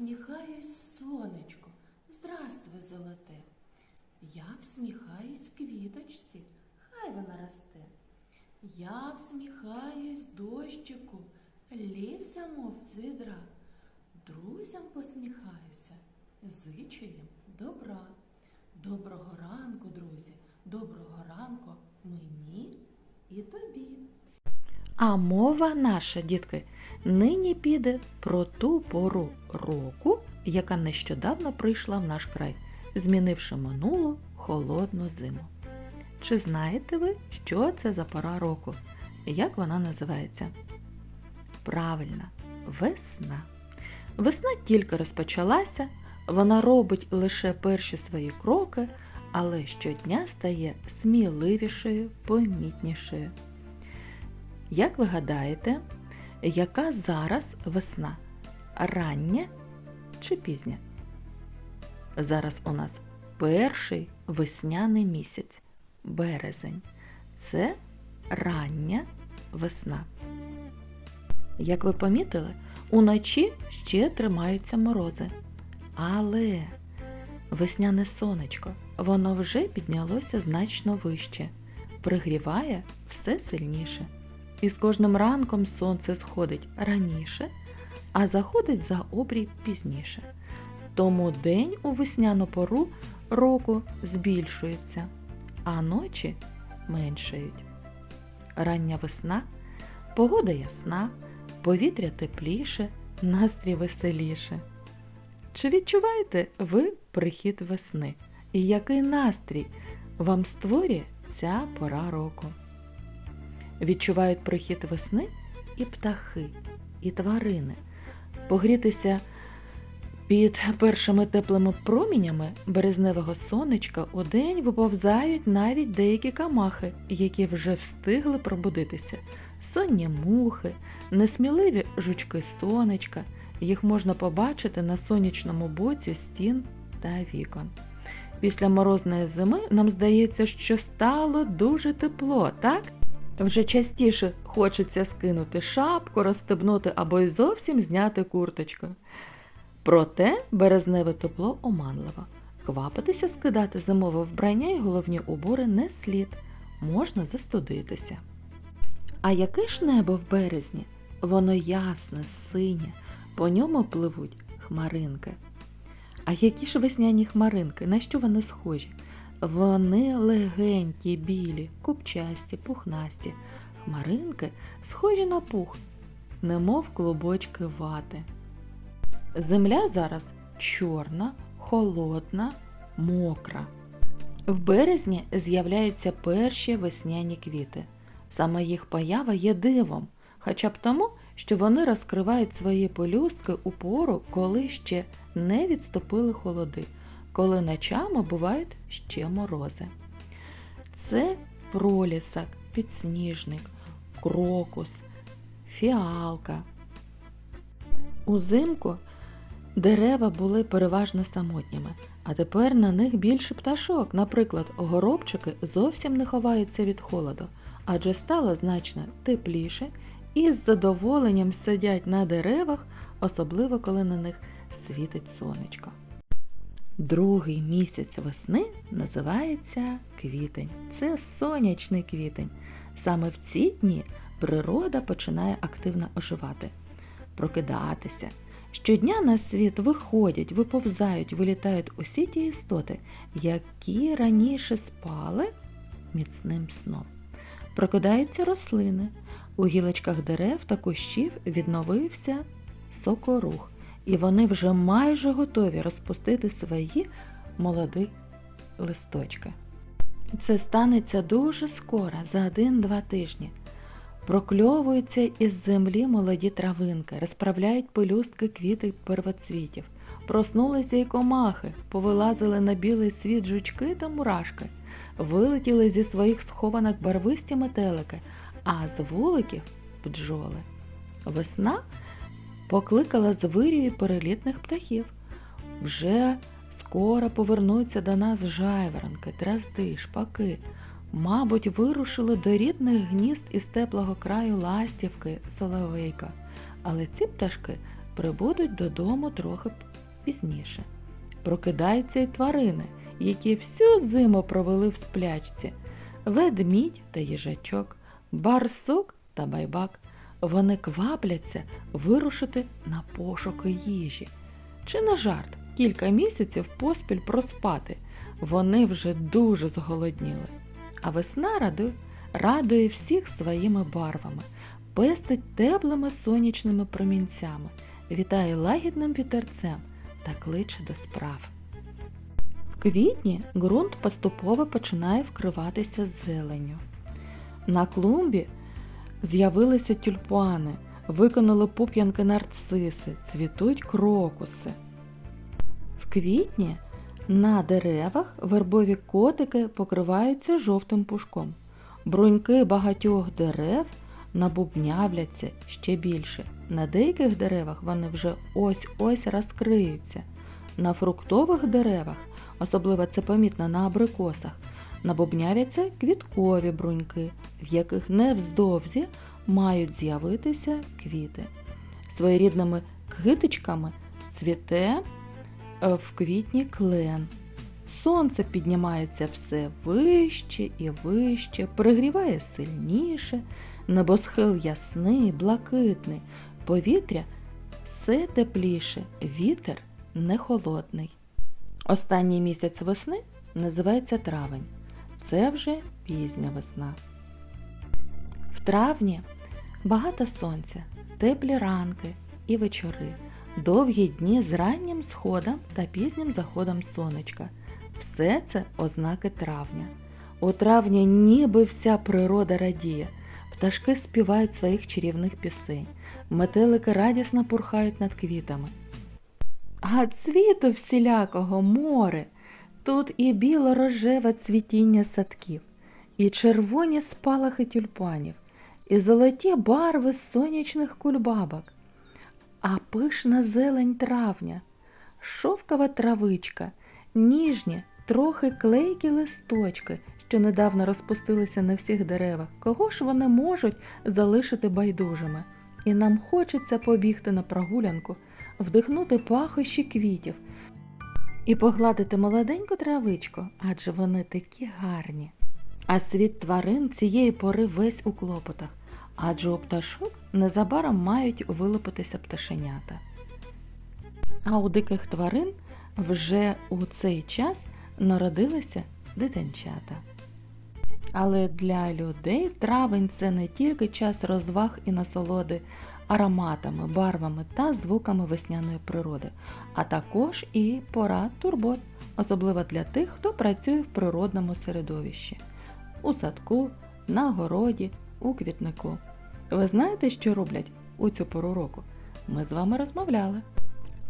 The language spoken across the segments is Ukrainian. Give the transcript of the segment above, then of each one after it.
Всміхаюсь, сонечко, здравствуй, золоте. Я всміхаюсь квіточці, хай вона росте. Я всміхаюсь дощику, ліся, мов з відра. Друзям посміхаюся, зичу їм добра. Доброго ранку, друзі, доброго ранку мені і тобі. А мова наша, дітки, нині піде про ту пору року, яка нещодавно прийшла в наш край, змінивши минулу холодну зиму. Чи знаєте ви, що це за пора року? Як вона називається? Правильно, весна. Весна тільки розпочалася, вона робить лише перші свої кроки, але щодня стає сміливішою, помітнішою. Як ви гадаєте, яка зараз весна? Рання чи пізня? Зараз у нас перший весняний місяць березень. Це рання весна. Як ви помітили, уночі ще тримаються морози. Але весняне сонечко, воно вже піднялося значно вище, пригріває все сильніше. І з кожним ранком сонце сходить раніше, а заходить за обрій пізніше. Тому день у весняну пору року збільшується, а ночі меншають. Рання весна, погода ясна, повітря тепліше, настрій веселіше. Чи відчуваєте ви прихід весни? І який настрій вам створює ця пора року? Відчувають прихід весни і птахи, і тварини. Погрітися під першими теплими промінями березневого сонечка удень виповзають навіть деякі камахи, які вже встигли пробудитися. Сонні мухи, несміливі жучки сонечка. Їх можна побачити на сонячному боці стін та вікон. Після морозної зими нам здається, що стало дуже тепло, так? Вже частіше хочеться скинути шапку, розстебнути або й зовсім зняти курточку. Проте березневе тепло оманливо. Квапитися скидати зимове вбрання і головні убори не слід, можна застудитися. А яке ж небо в березні? Воно ясне, синє, по ньому пливуть хмаринки. А які ж весняні хмаринки? На що вони схожі? Вони легенькі, білі, купчасті, пухнасті. Хмаринки схожі на пух, немов клубочки вати. Земля зараз чорна, холодна, мокра. В березні з'являються перші весняні квіти. Саме їх поява є дивом, хоча б тому, що вони розкривають свої пелюстки у пору, коли ще не відступили холоди, коли ночами бувають ще морози. Це пролісок, підсніжник, крокус, фіалка. Узимку дерева були переважно самотніми, а тепер на них більше пташок. Наприклад, горобчики зовсім не ховаються від холоду, адже стало значно тепліше і з задоволенням сидять на деревах, особливо коли на них світить сонечко. Другий місяць весни називається квітень. Це сонячний квітень. Саме в ці дні природа починає активно оживати, прокидатися. Щодня на світ виходять, виповзають, вилітають усі ті істоти, які раніше спали міцним сном. Прокидаються рослини. У гілочках дерев та кущів відновився сокорух, і вони вже майже готові розпустити свої молоді листочки. Це станеться дуже скоро, за один-два тижні. Прокльовуються із землі молоді травинки, розправляють пелюстки квіти первоцвітів. Проснулися й комахи, повилазили на білий світ жучки та мурашки, вилетіли зі своїх схованок барвисті метелики, а з вуликів бджоли. Весна покликала з вирію перелітних птахів. Вже скоро повернуться до нас жайворонки, дразди, шпаки. Мабуть, вирушили до рідних гнізд із теплого краю ластівки, соловейка. Але ці пташки прибудуть додому трохи пізніше. Прокидаються й тварини, які всю зиму провели в сплячці. Ведмідь та їжачок, барсук та байбак. Вони квапляться вирушити на пошуки їжі. Чи не жарт кілька місяців поспіль проспати. Вони вже дуже зголодніли. А весна радує, радує всіх своїми барвами, пестить теплими сонячними промінцями, вітає лагідним вітерцем та кличе до справ. В квітні ґрунт поступово починає вкриватися зеленню. На клумбі з'явилися тюльпани, виконали пуп'янки нарциси, цвітуть крокуси. В квітні на деревах вербові котики покриваються жовтим пушком. Бруньки багатьох дерев набубнявляться ще більше. На деяких деревах вони вже ось-ось розкриються. На фруктових деревах, особливо це помітно на абрикосах, набубнявляться квіткові бруньки, в яких невздовзі мають з'явитися квіти. Своєрідними китичками цвіте е, в квітні клен. Сонце піднімається все вище і вище, пригріває сильніше, небосхил ясний, блакитний, повітря все тепліше, вітер не холодний. Останній місяць весни називається травень. Це вже пізня весна. В травні багато сонця, теплі ранки і вечори, довгі дні з раннім сходом та пізнім заходом сонечка. Все це ознаки травня. У травні ніби вся природа радіє, пташки співають своїх чарівних пісень, метелики радісно пурхають над квітами. А цвіту всілякого море. Тут і біло-рожеве цвітіння садків, і червоні спалахи тюльпанів, і золоті барви сонячних кульбабок, а пишна зелень травня, шовкова травичка, ніжні, трохи клейкі листочки, що недавно розпустилися на всіх деревах. Кого ж вони можуть залишити байдужими? І нам хочеться побігти на прогулянку, вдихнути пахощі квітів і погладити молоденьку травичку, адже вони такі гарні. А світ тварин цієї пори весь у клопотах, адже у пташок незабаром мають вилупитися пташенята. А у диких тварин вже у цей час народилися дитинчата. Але для людей травень це не тільки час розваг і насолоди ароматами, барвами та звуками весняної природи, а також і пора турбот, особливо для тих, хто працює в природному середовищі у садку, на городі, у квітнику. Ви знаєте, що роблять у цю пору року? Ми з вами розмовляли.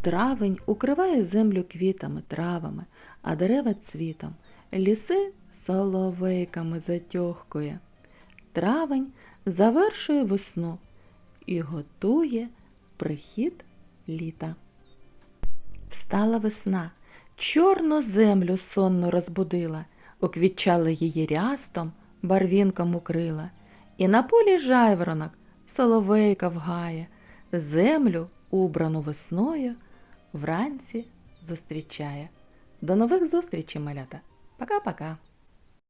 Травень укриває землю квітами, травами, а дерева цвітом, ліси соловейками затьохкує. Травень завершує весну і готує прихід літа. Встала весна, чорну землю сонно розбудила, уквітчала її рястом, барвінком укрила, і на полі жайворонок соловейка вгає, землю, убрану весною, вранці зустрічає. До нових зустрічей, малята! Пока-пока!